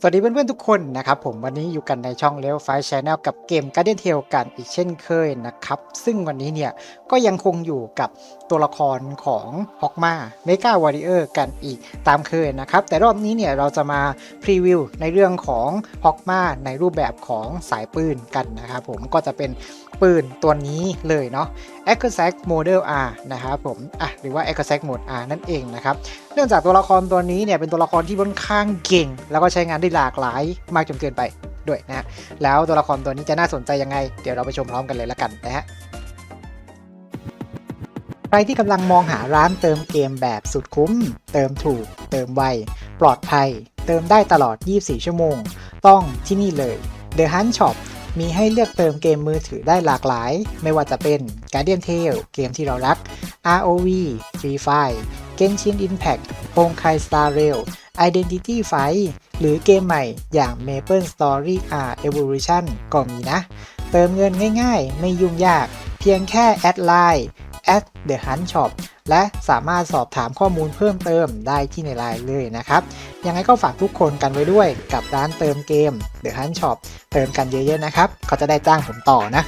สวัสดีเพื่อนๆทุกคนนะครับผมวันนี้อยู่กันในช่องเล v ไฟช Channel กับเกม Guardian Tale กันอีกเช่นเคยนะครับ ซึ่งวันนี้เนี่ยก็ยังคงอยู่กับตัวละครของฮอกมาเมกาวอริเออร์กันอีกตามเคยนะครับ แต่รอบนี้เนี่ยเราจะมาพรีวิวในเรื่องของฮอกมาในรูปแบบของสายปืนกันนะครับผมก็จะเป็นปืนตัวนี้เลยเนาะ a c c u s a c Model R นะครับผมอะหรือว่า a c c u s a c Mode R นั่นเองนะครับเนื่องจากตัวละครตัวนี้เนี่ยเป็นตัวละครที่ค่อนข้างเก่ง แล้วก็ใช้งานได้หลากหลายมากจนเกินไปด้วยนะฮะแล้วตัวละครตัวนี้จะน่าสนใจยังไง เดี๋ยวเราไปชมพร้อมกันเลยละกันนะฮะใครที่กำลังมองหาร้านเติมเกมแบบสุดคุ้ม เติมถูก เติมไว ปลอดภัย เติมได้ตลอด 24 ชั่วโมง ต้องที่นี่เลย The Hunt Shop มีให้เลือกเติมเกมมือถือได้หลากหลาย ไม่ว่าจะเป็น Guardian Tale เกมที่เรารัก ROV Free Fire Genshin Impact โ o ง k a i Star Rail Identity Fight หรือเกมใหม่อย่าง Maple Story R Evolution ก็มีนะ เติมเงินง่ายๆ ไม่ยุ่งยาก เพียงแค่แอดไลน์ at the hunt shop และสามารถสอบถามข้อมูลเพิ่มเติมได้ที่ในไลน์เลยนะครับ ยังไงก็ฝากทุกคนกันไว้ด้วยกับร้านเติมเกม The Hunt Shop เติมกันเยอะๆนะครับ เขาจะได้จ้างผมต่อนะ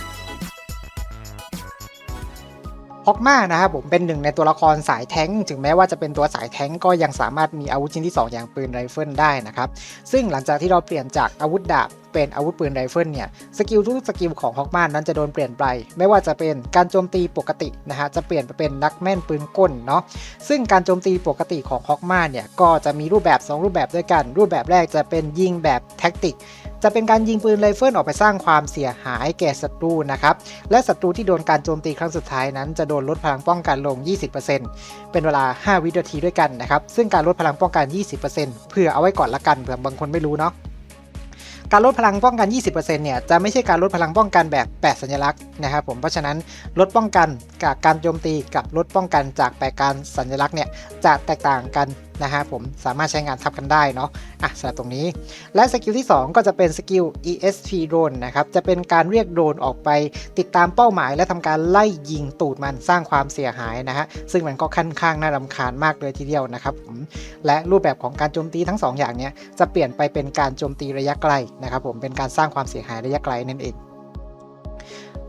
ฮอกมานะครับผมเป็นหนึ่งในตัวละครสายแท้งถึงแม้ว่าจะเป็นตัวสายแท้งก็ยังสามารถมีอาวุธชิ้นที่ 2 อย่างปืนไรเฟิลได้นะครับ ซึ่งหลังจากที่เราเปลี่ยนจากอาวุธดาบเป็นอาวุธปืนไรเฟิลเนี่ยสกิลทุกสกิลของฮอกมานั้นจะโดนเปลี่ยนไป ไม่ว่าจะเป็นการโจมตีปกตินะฮะจะเปลี่ยนไปเป็นนักแม่นปืนก้นเนาะซึ่งการโจมตีปกติของฮอกมาเนี่ยก็จะมีรูปแบบ 2 รูปแบบด้วยกัน รูปแบบแรกจะเป็นยิงแบบแท็กติก จะเป็นการยิงปืนไรเฟิลออกไปสร้างความเสียหายแก่ศัตรูนะครับ และศัตรูที่โดนการโจมตีครั้งสุดท้ายนั้นจะโดนลดพลังป้องกันลง 20%เป็นเวลา 5 วินาทีด้วยกันนะครับ ซึ่งการลดพลังป้องกัน 20%เผื่อเอาไว้ก่อนละกันเผื่อบางคนไม่รู้เนาะการลดพลังป้องกัน 20%เนี่ยจะไม่ใช่การลดพลังป้องกันแบบ 8 สัญลักษณ์นะครับผม เพราะฉะนั้นลดป้องกันกับการโจมตีกับลดป้องกันจากแปดการสัญลักษณ์เนี่ยจะแตกต่างกัน นะฮะผมสามารถใช้งานทับกันได้เนาะอะสำหรับตรงนี้ และสกิลที่ 2 ก็จะเป็นสกิล ESP drone นะครับจะเป็นการเรียกโดรนออกไปติดตามเป้าหมาย และทำการไล่ยิงตูดมันสร้างความเสียหายนะฮะซึ่งมันก็ค่อนข้างน่ารำคาญมากเลยทีเดียวนะครับผมและรูปแบบของการโจมตีทั้ง 2 อย่างเนี้ยจะเปลี่ยนไปเป็นการโจมตีระยะไกลนะครับผมเป็นการสร้างความเสียหายระยะไกลนั่นเอง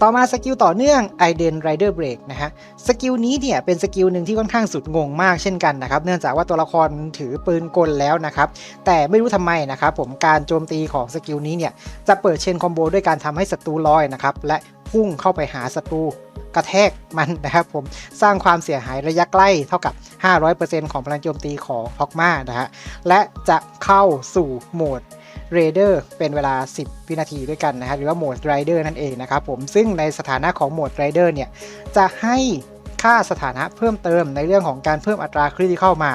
ต่อมาสกิลต่อเนื่อง i d e n Rider Break นะฮะสกิลนี้เนี่ยเป็นสกิลหนึ่งที่ค่อนข้างสุดงงมากเช่นกันนะครับ เนื่องจากว่าตัวละครถือปืนกลแล้วนะครับ แต่ไม่รู้ทำไมนะครับผมการโจมตีของสกิลนี้เนี่ยจะเปิดเชนคอมโบด้วยการทำให้ศัตรูลอยนะครับและพุ่งเข้าไปหาศัตรูกระแทกมันนะครับผมสร้างความเสียหายระยะใกล้เท่ากับ 500%ของพลังโจมตีของฮอกมานะฮะและจะเข้าสู่โหมด เรเดอร์เป็นเวลา 10 วินาทีด้วยกันนะครับหรือว่าโหมดไรเดอร์นั่นเองนะครับผมซึ่งในสถานะของโหมดไรเดอร์เนี่ยจะให้ค่าสถานะเพิ่มเติมในเรื่องของการเพิ่มอัตราคริติคอลมา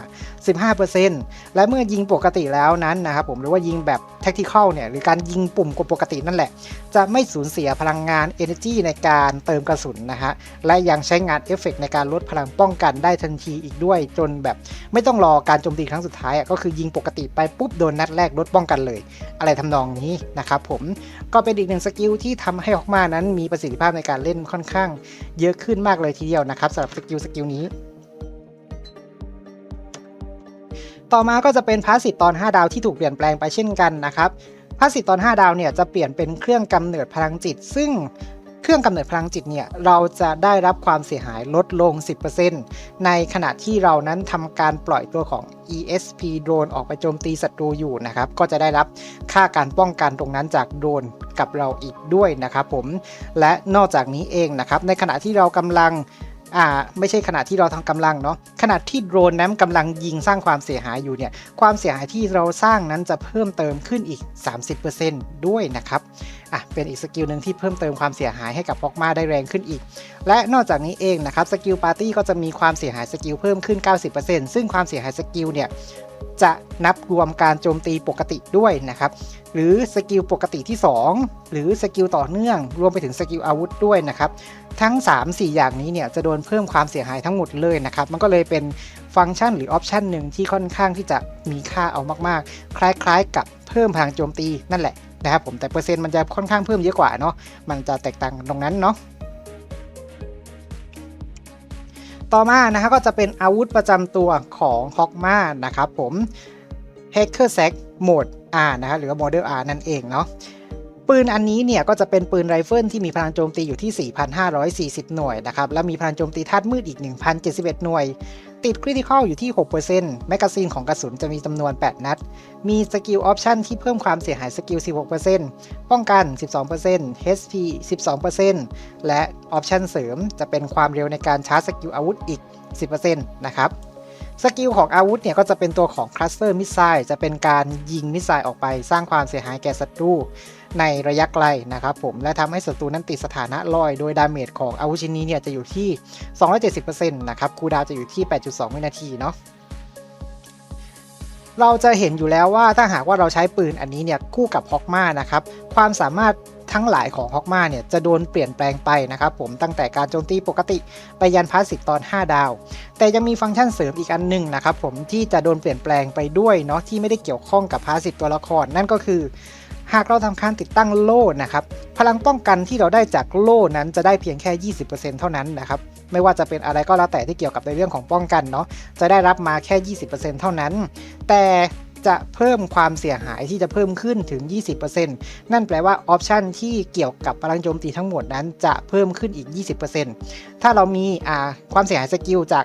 15%และเมื่อยิงปกติแล้วนั้นนะครับผมหรือว่ายิงแบบแท็กติคอลเนี่ยหรือการยิงปุ่มกดปกตินั่นแหละ จะไม่สูญเสียพลังงาน Energy ในการเติมกระสุนนะฮะและยังใช้งานเอฟเฟกในการลดพลังป้องกันได้ทันทีอีกด้วย จนแบบไม่ต้องรอการโจมตีครั้งสุดท้ายอะก็คือยิงปกติไปปุ๊บโดนนัดแรกลดป้องกันเลย อะไรทำนองนี้นะครับผมก็เป็นอีกหนึ่งสกิลที่ทำให้ออกมานั้นมีประสิทธิภาพในการเล่นค่อนข้าง เยอะขึ้นมากเลยทีเดียวนะครับสำหรับสกิลสกิลนี้ ต่อมาก็จะเป็นพาสซีฟตอน 5 ดาวที่ถูกเปลี่ยนแปลงไปเช่นกันนะครับพาสซีฟตอน 5 ดาวเนี่ยจะเปลี่ยนเป็นเครื่องกำเนิดพลังจิต ซึ่งเครื่องกำเนิดพลังจิตเนี่ยเราจะได้รับความเสียหายลดลง 10%ในขณะที่เรานั้นทำการปล่อยตัวของ ESP โดรนออกไปโจมตีศัตรูอยู่นะครับ ก็จะได้รับค่าการป้องกันตรงนั้นจากโดรนกับเราอีกด้วยนะครับผม และนอกจากนี้เองนะครับ ในขณะที่เรากำลัง อ่าไม่ใช่ขณะที่เราทำกำลังเนาะขณะที่โดรนนั้นกำลังยิงสร้างความเสียหายอยู่เนี่ยความเสียหายที่เราสร้างนั้นจะเพิ่มเติมขึ้นอีก 30%ด้วยนะครับอะเป็นอีกสกิลหนึ่งที่เพิ่มเติมความเสียหายให้กับพ็อกมาได้แรงขึ้นอีก และนอกจากนี้เองนะครับสกิลปาร์ตี้ก็จะมีความเสียหายสกิลเพิ่มขึ้น 90%ซึ่งความเสียหายสกิลเนี่ย จะนับรวมการโจมตีปกติด้วยนะครับ หรือสกิลปกติที่ 2 หรือสกิลต่อเนื่อง รวมไปถึงสกิลอาวุธด้วยนะครับ ทั้ง 3-4 อย่างนี้เนี่ยจะโดนเพิ่มความเสียหายทั้งหมดเลยนะครับ มันก็เลยเป็นฟังก์ชันหรือออปชันหนึ่งที่ค่อนข้างที่จะมีค่าเอามากๆ คล้ายๆ กับเพิ่มพลังโจมตีนั่นแหละนะครับผมแต่เปอร์เซ็นต์มันจะค่อนข้างเพิ่มเยอะกว่าเนาะมันจะแตกต่างตรงนั้นเนาะ ต่อมานะครับก็จะเป็นอาวุธประจำตัวของฮอกมานะครับผม Hacker Sack Mode R นะฮะหรือว่า Model R นั่นเองเนาะปืนอันนี้เนี่ยก็จะเป็นปืนไรเฟิลที่มีพลังโจมตีอยู่ที่ 4,540 หน่วยนะครับ และมีพลังโจมตีธาตุมืดอีก 1,071 หน่วย ติดคริติคอลอยู่ที่ 6%แมกกาซีนของกระสุนจะมีจำนวน 8 นัด มีสกิลออปชันที่เพิ่มความเสียหายสกิล 16%ป้องกัน 12% HP 12%และออปชันเสริมจะเป็นความเร็วในการชาร์จสกิลอาวุธอีก 10%นะครับสกิลของอาวุธเนี่ยก็จะเป็นตัวของคลัสเตอร์มิสไซล์จะเป็นการยิงมิสไซล์ออกไปสร้างความเสียหายแก่ศัตรู ในระยะไกลนะครับผมและทำให้ศัตรูนั้นติดสถานะลอย โดยดาเมจของอาวุธชิ้นนี้เนี่ยจะอยู่ที่ 270%นะครับคูดาวจะอยู่ที่ 8.2 วินาทีเนาะเราจะเห็นอยู่แล้วว่าถ้าหากว่าเราใช้ปืนอันนี้เนี่ยคู่กับฮอกมานะครับความสามารถทั้งหลายของฮอกมาเนี่ยจะโดนเปลี่ยนแปลงไปนะครับผมตั้งแต่การโจมตีปกติไปยันพาสสิฟตอน 5 ดาว แต่ยังมีฟังก์ชันเสริมอีกอันหนึ่งนะครับผมที่จะโดนเปลี่ยนแปลงไปด้วยเนาะที่ไม่ได้เกี่ยวข้องกับพาสสิฟตัวละคร นั่นก็คือ หากเราทำการติดตั้งโล่นะครับพลังป้องกันที่เราได้จากโล่นั้นจะได้เพียงแค่ 20%เท่านั้นนะครับไม่ว่าจะเป็นอะไรก็แล้วแต่ที่เกี่ยวกับในเรื่องของป้องกันเนาะจะได้รับมาแค่ 20%เท่านั้น แต่จะเพิ่มความเสียหายที่จะเพิ่มขึ้นถึง 20%นั่นแปลว่าออปชันที่เกี่ยวกับพลังโจมตีทั้งหมดนั้นจะเพิ่มขึ้นอีก 20%ถ้าเรามีความเสียหายสกิลจาก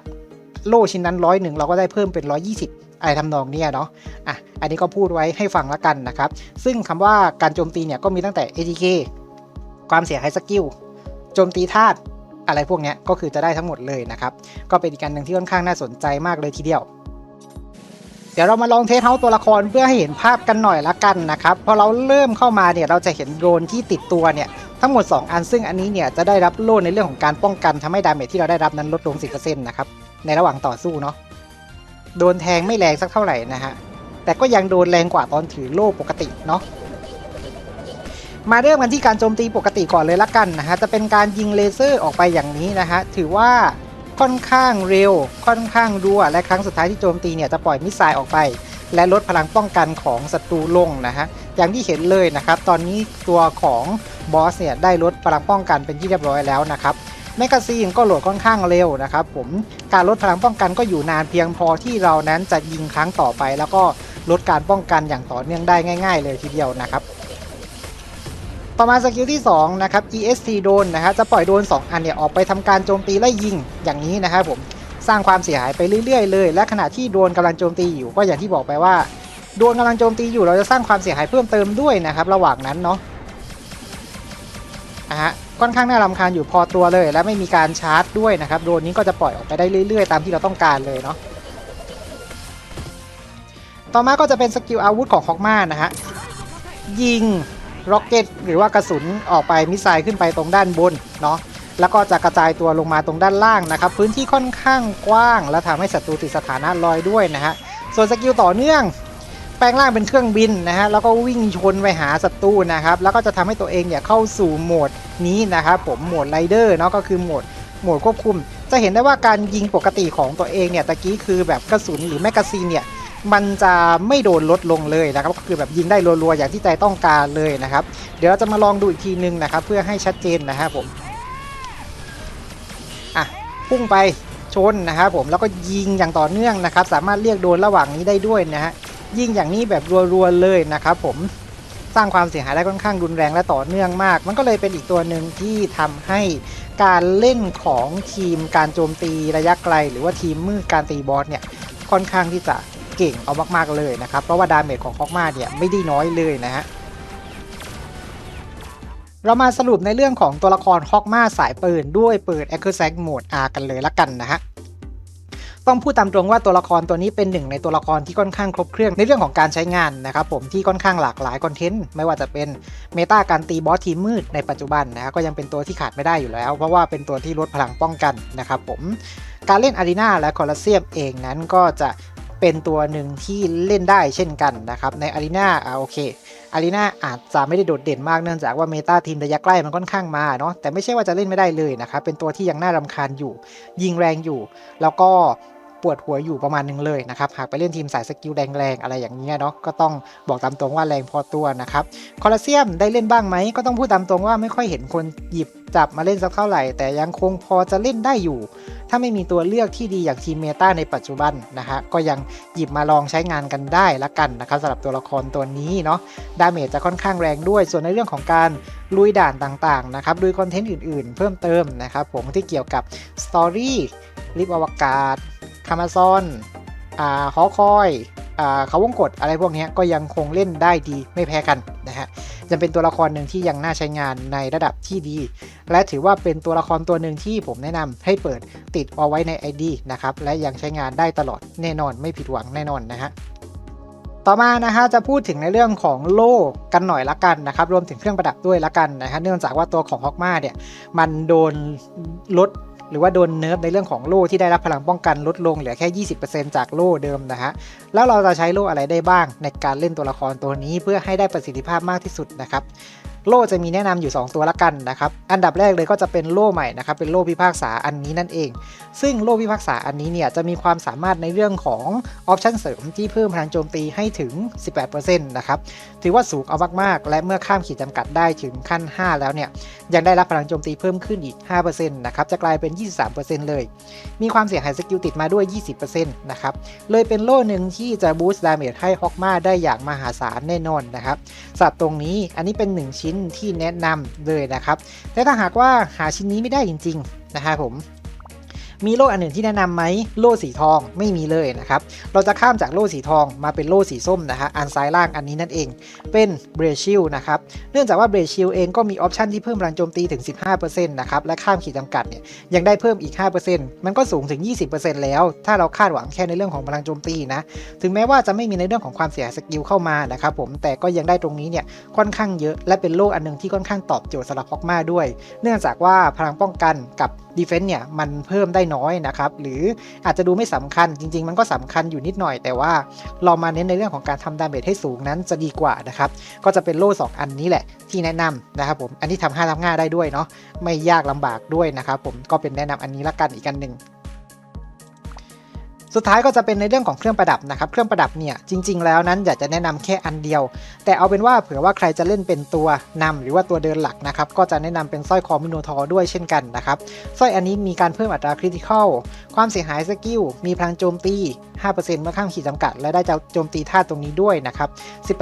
โล่ชิ้นนั้นร้อยหนึ่งเราก็ได้เพิ่มเป็น 120 อะไรทำนองนี้เนาะอะอันนี้ก็พูดไว้ให้ฟังละกันนะครับ ซึ่งคำว่าการโจมตีเนี่ยก็มีตั้งแต่ ATK ความเสียหายสกิลโจมตีธาตุอะไรพวกเนี้ยก็คือจะได้ทั้งหมดเลยนะครับ ก็เป็นอีกการหนึ่งที่ค่อนข้างน่าสนใจมากเลยทีเดียว เดี๋ยวเรามาลองเทสเฮาตัวละครเพื่อให้เห็นภาพกันหน่อยละกันนะครับ พอเราเริ่มเข้ามาเนี่ยเราจะเห็นโดรนที่ติดตัวเนี่ยทั้งหมด 2 อันซึ่งอันนี้เนี่ยจะได้รับโล่ในเรื่องของการป้องกันทำให้ดาเมจที่เราได้รับนั้นลดลง 10%นะครับในระหว่างต่อสู้เนาะ โดนแทงไม่แรงสักเท่าไหร่นะฮะ แต่ก็ยังโดนแรงกว่าตอนถือโล่ปกติเนาะมาเริ่มกันที่การโจมตีปกติก่อนเลยละกันนะฮะ จะเป็นการยิงเลเซอร์ออกไปอย่างนี้นะฮะ ถือว่าค่อนข้างเร็ว ค่อนข้างรัว และครั้งสุดท้ายที่โจมตีเนี่ยจะปล่อยมิสไซล์ออกไป และลดพลังป้องกันของศัตรูลงนะฮะ อย่างที่เห็นเลยนะครับ ตอนนี้ตัวของบอสเนี่ยได้ลดพลังป้องกันเป็นที่เรียบร้อยแล้วนะครับ แมกกาซีนก็โหลดค่อนข้างเร็วนะครับผมการลดพลังป้องกันก็อยู่นานเพียงพอที่เรานั้นจะยิงครั้งต่อไป แล้วก็ลดการป้องกันอย่างต่อเนื่องได้ง่าย ๆ เลยทีเดียวนะครับต่อมาสกิลที่2นะครับ ESC โดนนะฮะจะปล่อยโดน 2 อันเนี่ยออกไปทำการโจมตีไล่ยิงอย่างนี้นะครับผมสร้างความเสียหายไปเรื่อยๆเลย และขณะที่โดนกำลังโจมตีอยู่ก็อย่างที่บอกไปว่าโดนกำลังโจมตีอยู่เราจะสร้างความเสียหายเพิ่มเติมด้วยนะครับ ระหว่างนั้นเนาะอะฮะ ค่อนข้างน่ารำคาญอยู่พอตัวเลย และไม่มีการชาร์จด้วยนะครับโดนนี้ก็จะปล่อยออกไปได้เรื่อย ๆ ตามที่เราต้องการเลยเนาะต่อมาก็จะเป็นสกิลอาวุธของฮอกมานะฮะยิงร็อกเก็ตหรือว่ากระสุนออกไปมิสไซล์ขึ้นไปตรงด้านบนเนาะแล้วก็จะกระจายตัวลงมาตรงด้านล่างนะครับ พื้นที่ค่อนข้างกว้าง และทำให้ศัตรูติดสถานะลอยด้วยนะฮะส่วนสกิลต่อเนื่อง แปลงร่างเป็นเครื่องบินนะฮะแล้วก็วิ่งชนไปหาศัตรูนะครับแล้วก็จะทำให้ตัวเองเนี่ยเข้าสู่โหมดนี้นะครับผมโหมดไรเดอร์เนาะก็คือโหมดโหมดควบคุม จะเห็นได้ว่าการยิงปกติของตัวเองเนี่ยตะกี้คือแบบกระสุนหรือแมกกาซีนเนี่ยมันจะไม่โดนลดลงเลยนะครับก็คือแบบยิงได้รัวๆอย่างที่ใจต้องการเลยนะครับ เดี๋ยวเราจะมาลองดูอีกทีนึงนะครับเพื่อให้ชัดเจนนะครับผมอะพุ่งไปชนนะครับผมแล้วก็ยิงอย่างต่อเนื่องนะครับ สามารถเรียกโดนระหว่างนี้ได้ด้วยนะฮะ ยิงอย่างนี้แบบรัวๆเลยนะครับผมสร้างความเสียหายได้ค่อนข้างรุนแรงและต่อเนื่องมาก มันก็เลยเป็นอีกตัวหนึ่งที่ทำให้การเล่นของทีมการโจมตีระยะไกล หรือว่าทีมมือการตีบอสเนี่ยค่อนข้างที่จะเก่งเอามากๆเลยนะครับ เพราะว่าดาเมจของฮอกมาเนี่ยไม่ได้น้อยเลยนะฮะเรามาสรุปในเรื่องของตัวละครฮอกมาสายปืนด้วยเปิด a c c u s a c Mode R กันเลยละกันนะฮะ ต้องพูดตามตรงว่าตัวละครตัวนี้เป็นหนึ่งในตัวละครที่ค่อนข้างครบเครื่องในเรื่องของการใช้งานนะครับผมที่ค่อนข้างหลากหลายคอนเทนต์ไม่ว่าจะเป็นเมตาการตีบอสทีมมืดในปัจจุบันนะฮะก็ยังเป็นตัวที่ขาดไม่ได้อยู่แล้ว เพราะว่าเป็นตัวที่ลดพลังป้องกันนะครับผมการเล่นอารีนาและคอลเซียมเองนั้นก็จะเป็นตัวหนึ่งที่เล่นได้เช่นกันนะครับในอารีนาอ่าโอเคอารีนาอาจจะไม่ได้โดดเด่นมากเนื่องจากว่าเมตาทีมระยะใกล้มันค่อนข้างมาเนาะแต่ไม่ใช่ว่าจะเล่นไม่ได้เลยนะครับเป็นตัวที่ยังน่ารำคาญอยู่ ยิงแรงอยู่ แล้วก็ ปวดหัวอยู่ประมาณหนึงเลยนะครับหากไปเล่นทีมสายสกิลแรงๆอะไรอย่างเงี้ยเนาะก็ต้องบอกตามตรงว่าแรงพอตัวนะครับคอลเซียมได้เล่นบ้างไหมก็ต้องพูดตามตรงว่าไม่ค่อยเห็นคนหยิบจับมาเล่นสักเท่าไหร่ แต่ยังคงพอจะเล่นได้อยู่ ถ้าไม่มีตัวเลือกที่ดีอย่างทีมเมตาในปัจจุบันนะฮะก็ยังหยิบมาลองใช้งานกันได้ละกันนะครับสำหรับตัวละครตัวนี้เนาะดาเมจจะค่อนข้างแรงด้วย ส่วนในเรื่องของการลุยด่านต่างๆนะครับลุยคอนเทนต์อื่นๆ เพิ่มเติมนะครับผมที่เกี่ยวกับสตอรี่ลิฟอวกาศ คามาซอนอ่าฮอคอยอ่าเขาวงกดอะไรพวกนี้ก็ยังคงเล่นได้ดีไม่แพ้กันนะฮะยังเป็นตัวละครหนึ่งที่ยังน่าใช้งานในระดับที่ดี และถือว่าเป็นตัวละครตัวหนึ่งที่ผมแนะนำให้เปิดติดเอาไว้ใน ID นะครับ และยังใช้งานได้ตลอดแน่นอนไม่ผิดหวังแน่นอนนะฮะต่อมานะฮะจะพูดถึงในเรื่องของโล่กันหน่อยละกันนะครับ รวมถึงเครื่องประดับด้วยละกันนะฮะเนื่องจากว่าตัวของฮอกมาเนี่ยมันโดนลด หรือว่าโดนเนิร์ฟในเรื่องของโล่ที่ได้รับพลังป้องกันลดลงเหลือแค่ 20%จากโล่เดิมนะฮะแล้วเราจะใช้โล่อะไรได้บ้างในการเล่นตัวละครตัวนี้เพื่อให้ได้ประสิทธิภาพมากที่สุดนะครับ โล่จะมีแนะนำอยู่ 2 ตัวละกันนะครับ อันดับแรกเลยก็จะเป็นโล่ใหม่นะครับ เป็นโล่พิพากษาอันนี้นั่นเอง ซึ่งโล่พิพากษาอันนี้เนี่ยจะมีความสามารถในเรื่องของออปชันเสริมที่เพิ่มพลังโจมตีให้ถึง 18%นะครับ ถือว่าสูงเอามากๆ และเมื่อข้ามขีดจำกัดได้ถึงขั้น 5 แล้วเนี่ยยังได้รับพลังโจมตีเพิ่มขึ้นอีก 5%นะครับ จะกลายเป็น 23%เลย มีความเสียหายสกิลติดมาด้วย 20%นะครับ เลยเป็นโล่หนึ่งที่จะบูสต์ดาเมจให้ฮอกมาได้อย่างมหาศาลแน่นอนนะครับสับตรงนี้อันนี้เป็น 1 ชิ้นที่แนะนำเลยนะครับ แต่ถ้าหากว่าหาชิ้นนี้ไม่ได้จริง ๆ นะครับผม มีโล่อันหนึ่งที่แนะนำไหมโล่สีทองไม่มีเลยนะครับ เราจะข้ามจากโล่สีทองมาเป็นโล่สีส้มนะฮะอันซ้ายล่างอันนี้นั่นเอง เป็นเบรชิลนะครับ เนื่องจากว่าเบรชิลเองก็มีออปชันที่เพิ่มพลังโจมตีถึง 15%นะครับ และข้ามขีดจำกัดเนี่ยยังได้เพิ่มอีก 5%มันก็สูงถึง 20%แล้ว ถ้าเราคาดหวังแค่ในเรื่องของพลังโจมตีนะ ถึงแม้ว่าจะไม่มีในเรื่องของความเสียสกิลเข้ามานะครับผม แต่ก็ยังได้ตรงนี้เนี่ยค่อนข้างเยอะ และเป็นโล่อันหนึงที่ค่อนข้างตอบโจทย์สำหรับฮอกมาด้วย เนื่องจากว่าพลังป้องกันกับดีเฟนต์เนี่ยมันเพิ่มได้น้อยนะครับ หรืออาจจะดูไม่สำคัญจริง ๆ มันก็สำคัญอยู่นิดหน่อย แต่ว่าเรามาเน้นในเรื่องของการทำดาเมจให้สูงนั้นจะดีกว่านะครับ ก็จะเป็นโล่ 2 อันนี้แหละที่แนะนำนะครับผมอันนี้ทำห้าทำง่ายได้ด้วยเนาะไม่ยากลำบากด้วยนะครับผมก็เป็นแนะนำอันนี้ละกันอีกอันหนึ่ง สุดท้ายก็จะเป็นในเรื่องของเครื่องประดับนะครับเครื่องประดับเนี่ยจริง ๆ แล้วนั้นอยากจะแนะนำแค่อันเดียว แต่เอาเป็นว่าเผื่อว่าใครจะเล่นเป็นตัวนำหรือว่าตัวเดินหลักนะครับก็จะแนะนำเป็นสร้อยคอมิโนทอร์ด้วยเช่นกันนะครับสร้อยอันนี้มีการเพิ่มอัตราคริติคอลความเสียหายสกิลมีพลังโจมตี 5%เมื่อข้ามขีดจำกัด และได้จะโจมตีท่าตรงนี้ด้วยนะครับ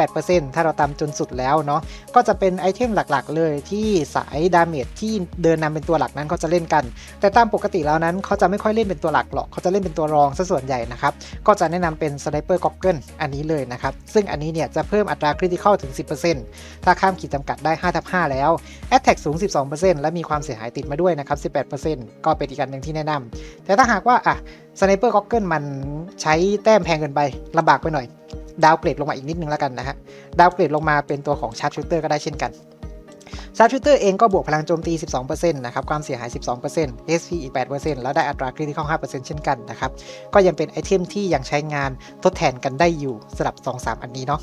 18%ถ้าเราตามจนสุดแล้วเนาะ ก็จะเป็นไอเทมหลักๆ เลยที่สายดาเมจที่เดินนำเป็นตัวหลักนั้นเขาจะเล่นกัน แต่ตามปกติแล้วนั้นเขาจะไม่ค่อยเล่นเป็นตัวหลักหรอก เขาจะเล่นเป็นตัวรองซะส่วนใหญ่นะครับ ก็จะแนะนำเป็นสไนเปอร์ก็อกเกิลอันนี้เลยนะครับ ซึ่งอันนี้เนี่ยจะเพิ่มอัตราคริติคอลถึง 10%ถ้าข้ามขีดจำกัดได้5ทับ5แล้ว a t t a c สูง 12%และมีความเสียหายติดมาด้วยนะครับ 18%ก็เป็นอีกอันหนึ่งที่แนะนำแต่ถ้าหากว่าอะสไนเปอร์ก็อกเกิลมันใช้แต้มแพงเกินไปลำบากไปหน่อย ดาวเกรดลงมาอีกนิดนึงแล้วกันนะฮะดาวเกรดลงมาเป็นตัวของชาร์ p ชูเตอร์ก็ได้เช่นกัน ซาร์ชูเตอร์เองก็บวกพลังโจมตี 12%นะครับ ความเสียหาย 12% SP อีก 8%แล้วได้อัตราคริติคอล5%เช่นกันนะครับ ก็ยังเป็นไอเทมที่ยังใช้งานทดแทนกันได้อยู่สำหรับ 2-3 อันนี้เนาะ